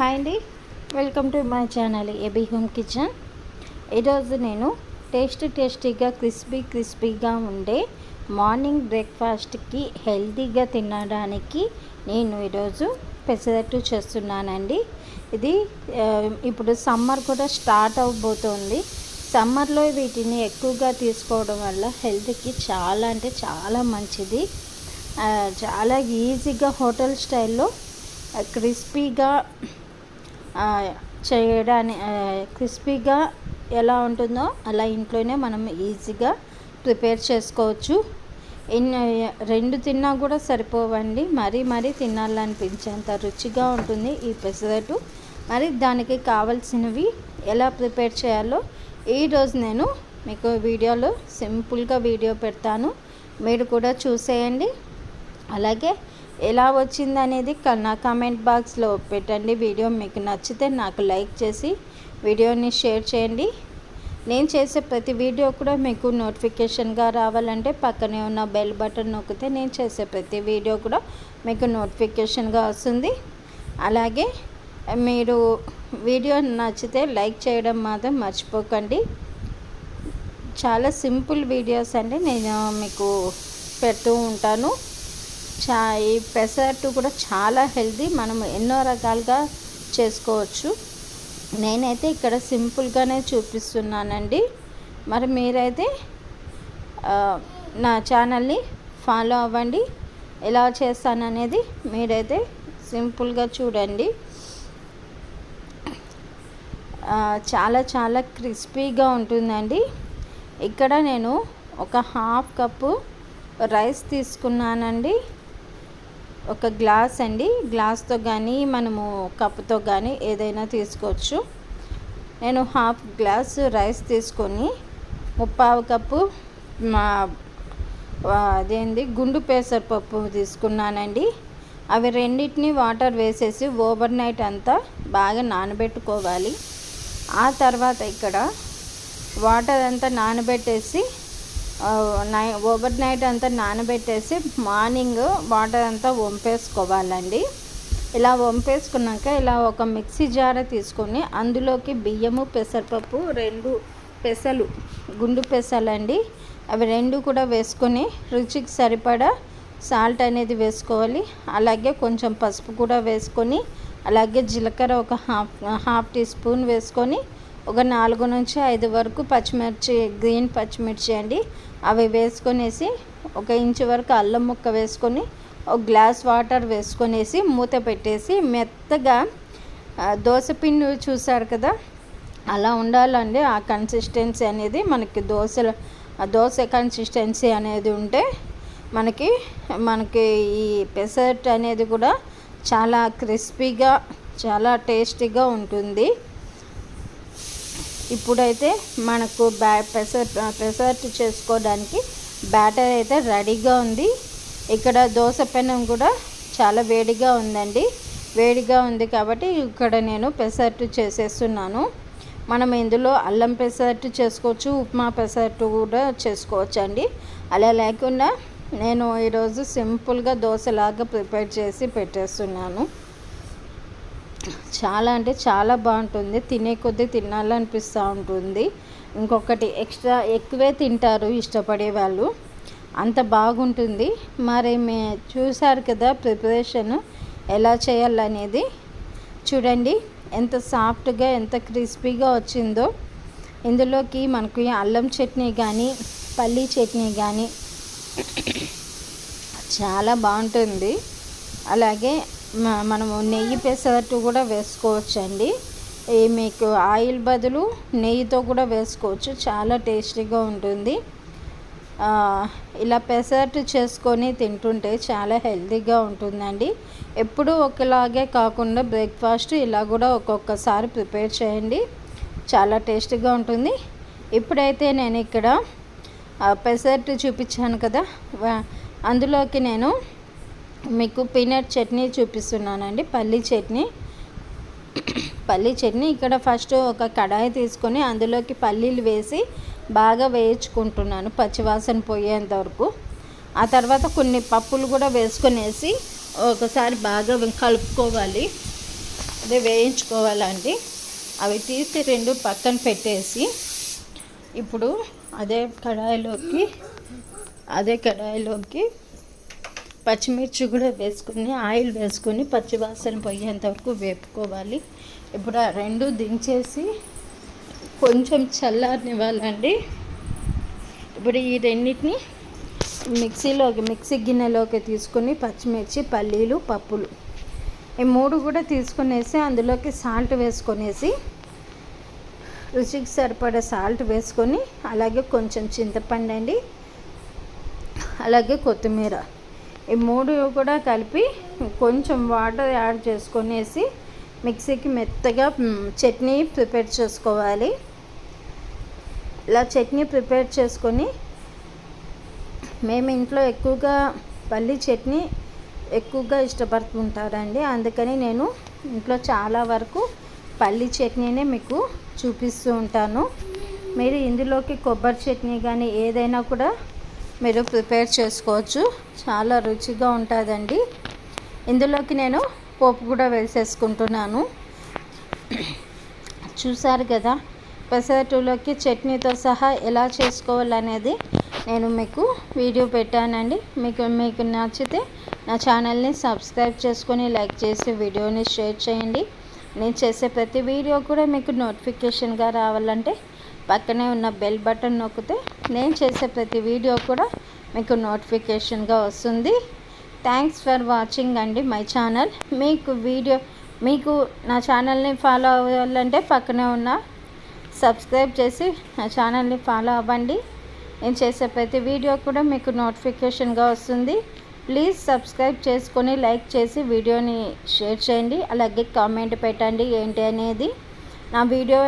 Hi అండి. Welcome to my channel AB home kitchen ఈరోజు నేను టేస్ట్ టేస్టీగా క్రిస్పీ క్రిస్పీగా ఉండే మార్నింగ్ బ్రేక్ఫాస్ట్కి హెల్తీగా తినడానికి నేను ఈరోజు పెసరట్టు చేస్తున్నానండి. ఇది ఇప్పుడు సమ్మర్ కూడా స్టార్ట్ అవబోతోంది. సమ్మర్లో వీటిని ఎక్కువగా తీసుకోవడం వల్ల హెల్త్కి చాలా అంటే చాలా మంచిది. చాలా ఈజీగా హోటల్ స్టైల్లో క్రిస్పీగా చేయడానికి క్రిస్పీగా ఎలా ఉంటుందో అలా ఇంట్లోనే మనం ఈజీగా ప్రిపేర్ చేసుకోవచ్చు. రెండు తిన్నా కూడా సరిపోవండి. మరీ మరీ తినాలనిపించేంత రుచిగా ఉంటుంది ఈ పెసరట్టు. మరి దానికి కావలసినవి ఎలా ప్రిపేర్ చేయాలో ఈరోజు నేను మీకు వీడియోలో సింపుల్గా వీడియో పెడతాను. మీరు కూడా చూసేయండి. అలాగే ఎలా వచ్చింది అనేది నా కామెంట్ బాక్స్లో పెట్టండి. వీడియో మీకు నచ్చితే నాకు లైక్ చేసి వీడియోని షేర్ చేయండి. నేను చేసే ప్రతి వీడియో కూడా మీకు నోటిఫికేషన్గా రావాలంటే పక్కనే ఉన్న బెల్ బటన్ నొక్కితే నేను చేసే ప్రతి వీడియో కూడా మీకు నోటిఫికేషన్గా వస్తుంది. అలాగే మీరు వీడియో నచ్చితే లైక్ చేయడం మాత్రం మర్చిపోకండి. చాలా సింపుల్ వీడియోస్ అండి. నేను మీకు పెడుతూ ఉంటాను. చా ఈ పెసరట్టు కూడా చాలా హెల్తీ. మనం ఎన్నో రకాలుగా చేసుకోవచ్చు. నేనైతే ఇక్కడ సింపుల్గానే చూపిస్తున్నానండి. మరి మీరైతే నా ఛానల్ని ఫాలో అవ్వండి. ఎలా చేస్తాననేది మీరైతే సింపుల్గా చూడండి. చాలా చాలా క్రిస్పీగా ఉంటుందండి. ఇక్కడ నేను ఒక హాఫ్ కప్పు రైస్ తీసుకున్నానండి. ఒక గ్లాస్ అండి. గ్లాస్తో కానీ మనము కప్పుతో కానీ ఏదైనా తీసుకోవచ్చు. నేను హాఫ్ గ్లాస్ రైస్ తీసుకొని ముప్పావు కప్పు మా అదేంది గుండు పెసరపప్పు తీసుకున్నానండి. అవి రెండింటిని వాటర్ వేసేసి ఓవర్ నైట్ అంతా బాగా నానబెట్టుకోవాలి. ఆ తర్వాత ఇక్కడ వాటర్ అంతా నానబెట్టేసి నై ఓవర్ నైట్ అంతా నానబెట్టేసి మార్నింగ్ వాటర్ అంతా వంపేసుకోవాలండి. ఇలా వంపేసుకున్నాక ఇలా ఒక మిక్సీ జార తీసుకొని అందులోకి బియ్యము పెసరపప్పు రెండు పెసలు గుండు పెసలండి. అవి రెండు కూడా వేసుకొని రుచికి సరిపడా సాల్ట్ అనేది వేసుకోవాలి. అలాగే కొంచెం పసుపు కూడా వేసుకొని అలాగే జీలకర్ర ఒక హాఫ్ హాఫ్ టీ స్పూన్ వేసుకొని ఒక నాలుగు నుంచి ఐదు వరకు పచ్చిమిర్చి గ్రీన్ పచ్చిమిర్చి అండి. అవి వేసుకొనేసి ఒక ఇంచు వరకు అల్లం ముక్క వేసుకొని ఒక గ్లాస్ వాటర్ వేసుకొనేసి మూత పెట్టేసి మెత్తగా దోశపిండి చూసారు కదా? అలా ఉండాలండి. ఆ కన్సిస్టెన్సీ అనేది మనకి దోశలు ఆ దోశ కన్సిస్టెన్సీ అనేది ఉంటే మనకి మనకి ఈ పెసరట్ అనేది కూడా చాలా క్రిస్పీగా చాలా టేస్టీగా ఉంటుంది. ఇప్పుడైతే మనకు బ్యా పెసర్ పెసర్ట్ చేసుకోవడానికి బ్యాటర్ అయితే రెడీగా ఉంది. ఇక్కడ దోశ పెనం కూడా చాలా వేడిగా ఉందండి. వేడిగా ఉంది కాబట్టి ఇక్కడ నేను పెసర్ట్ చేసేస్తున్నాను. మనం ఇందులో అల్లం పెసర్ట్ చేసుకోవచ్చు ఉప్మా పెసర్ట్ కూడా చేసుకోవచ్చు అండి అలా లేకుండా నేను ఈరోజు సింపుల్గా దోశలాగా ప్రిపేర్ చేసి పెట్టేస్తున్నాను. చాలా అంటే చాలా బాగుంటుంది. తినే కొద్దీ తినాలనిపిస్తూ ఉంటుంది. ఇంకొకటి ఎక్స్ట్రా ఎక్కువే తింటారు ఇష్టపడే వాళ్ళు. అంత బాగుంటుంది. మరి మే చూసారు కదా ప్రిపరేషన్ ఎలా చేయాలనేది. చూడండి ఎంత సాఫ్ట్గా ఎంత క్రిస్పీగా వచ్చిందో. ఇందులోకి మనకి అల్లం చట్నీ కానీ పల్లీ చట్నీ కానీ చాలా బాగుంటుంది. అలాగే మనము నెయ్యి పెసరట్టు కూడా వేసుకోవచ్చండి. ఈ మీకు ఆయిల్ బదులు నెయ్యితో కూడా వేసుకోవచ్చు. చాలా టేస్టీగా ఉంటుంది. ఇలా పెసరట్టు చేసుకొని తింటుంటే చాలా హెల్తీగా ఉంటుందండి. ఎప్పుడూ ఒకలాగే కాకుండా బ్రేక్ఫాస్ట్ ఇలా కూడా ఒక్కొక్కసారి ప్రిపేర్ చేయండి. చాలా టేస్టీగా ఉంటుంది. ఇప్పుడైతే నేను ఇక్కడ పెసరట్టు చూపించాను కదా. అందులోకి నేను మీకు పీనట్ చట్నీ చూపిస్తున్నానండి. పల్లీ చట్నీ. పల్లీ చట్నీ ఇక్కడ ఫస్ట్ ఒక కడాయి తీసుకొని అందులోకి పల్లీలు వేసి బాగా వేయించుకుంటున్నాను పచ్చివాసన పోయేంత వరకు. ఆ తర్వాత కొన్ని పప్పులు కూడా వేసుకునేసి ఒకసారి బాగా కలుపుకోవాలి. అదే వేయించుకోవాలండి. అవి తీసి రెండు పక్కన పెట్టేసి ఇప్పుడు అదే కడాయిలోకి అదే కడాయిలోకి పచ్చిమిర్చి కూడా వేసుకుని ఆయిల్ వేసుకొని పచ్చివాసన పోయేంత వరకు వేపుకోవాలి. ఇప్పుడు ఆ రెండు దించేసి కొంచెం చల్లారనివ్వాలండి. ఇప్పుడు ఈ రెండింటిని మిక్సీలోకి మిక్సీ గిన్నెలోకి తీసుకొని పచ్చిమిర్చి పల్లీలు పప్పులు ఈ మూడు కూడా తీసుకునేసి అందులోకి సాల్ట్ వేసుకొనేసి రుచికి సరిపడే సాల్ట్ వేసుకొని అలాగే కొంచెం చింతపండు అండి అలాగే కొత్తిమీర. ఈ మూడు కూడా కలిపి కొంచెం వాటర్ యాడ్ చేసుకొనేసి మిక్సీకి మెత్తగా చట్నీ ప్రిపేర్ చేసుకోవాలి. ఇలా చట్నీ ప్రిపేర్ చేసుకొని మేము ఇంట్లో ఎక్కువగా పల్లి చట్నీ ఎక్కువగా ఇష్టపడుతుంటారండి. అందుకని నేను ఇంట్లో చాలా వరకు పల్లి చట్నీనే మీకు చూపిస్తూ ఉంటాను. మీరు ఇందులోకి కొబ్బరి చట్నీ కానీ ఏదైనా కూడా మీరు ప్రిపేర్ చేసుకోవచ్చు. చాలా రుచిగా ఉంటుందండి. ఇందులోకి నేను పోపు కూడా వేసేసుకుంటున్నాను. చూసారు కదా పెసరట్టులోకి చట్నీతో సహా ఎలా చేసుకోవాలనేది నేను మీకు వీడియో పెట్టానండి. మీకు మీకు నచ్చితే నా ఛానల్ని సబ్స్క్రైబ్ చేసుకొని లైక్ చేసి వీడియోని షేర్ చేయండి. నేను చేసే ప్రతి వీడియో కూడా మీకు నోటిఫికేషన్గా రావాలంటే పక్కనే ఉన్న బెల్ బటన్ నొక్కితే నేను చేసే ప్రతి వీడియో కూడా మీకు నోటిఫికేషన్గా వస్తుంది. థ్యాంక్స్ ఫర్ వాచింగ్ అండి మై ఛానల్ మీకు వీడియో మీకు నా ఛానల్ని ఫాలో అవ్వాలంటే పక్కనే ఉన్న సబ్స్క్రైబ్ చేసి నా ఛానల్ని ఫాలో అవ్వండి. నేను చేసే ప్రతి వీడియో కూడా మీకు నోటిఫికేషన్గా వస్తుంది. ప్లీజ్ సబ్స్క్రైబ్ చేసుకొని లైక్ చేసి వీడియోని షేర్ చేయండి. అలాగే కామెంట్ పెట్టండి ఏంటి అనేది నా వీడియో